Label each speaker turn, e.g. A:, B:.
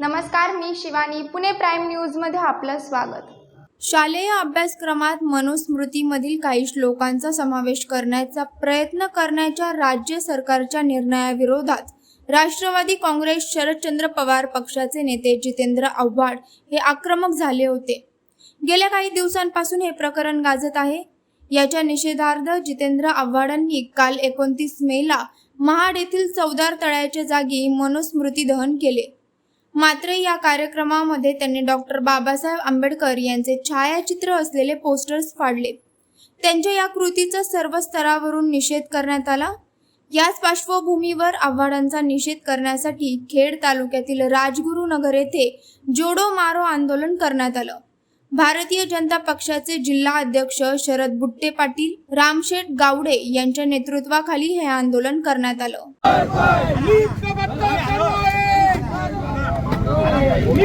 A: नमस्कार मी शिवानी. पुणे प्राईम न्यूजमध्ये आपलं स्वागत.
B: शालेय अभ्यासक्रमात मनुस्मृतीमधील काही श्लोकांचा समावेश करण्याचा प्रयत्न करण्याच्या राज्य सरकारच्या निर्णयाविरोधात राष्ट्रवादी काँग्रेस शरदचंद्र पवार पक्षाचे नेते जितेंद्र आव्हाड हे आक्रमक झाले होते. गेल्या काही दिवसांपासून हे प्रकरण गाजत आहे. याच्या निषेधार्थ जितेंद्र आव्हाडांनी काल एकोणतीस मेला महाड येथील चौदार तळ्याच्या जागी मनुस्मृती दहन केले. मात्र या कार्यक्रमामध्ये त्यांनी डॉक्टर बाबासाहेब आंबेडकर यांचे छायाचित्र असलेले पोस्टर्स फाडले. त्यांच्या या कृतीचा सर्व स्तरावरून निषेध करण्यात आला. याच पार्श्वभूमीवर आव्हाडांचा निषेध करण्यासाठी खेड तालुक्यातील राजगुरुनगर येथे जोडो मारो आंदोलन करण्यात आलं. भारतीय जनता पक्षाचे जिल्हा अध्यक्ष शरद बुट्टे पाटील रामशेठ गावडे यांच्या नेतृत्वाखाली हे आंदोलन करण्यात आलं.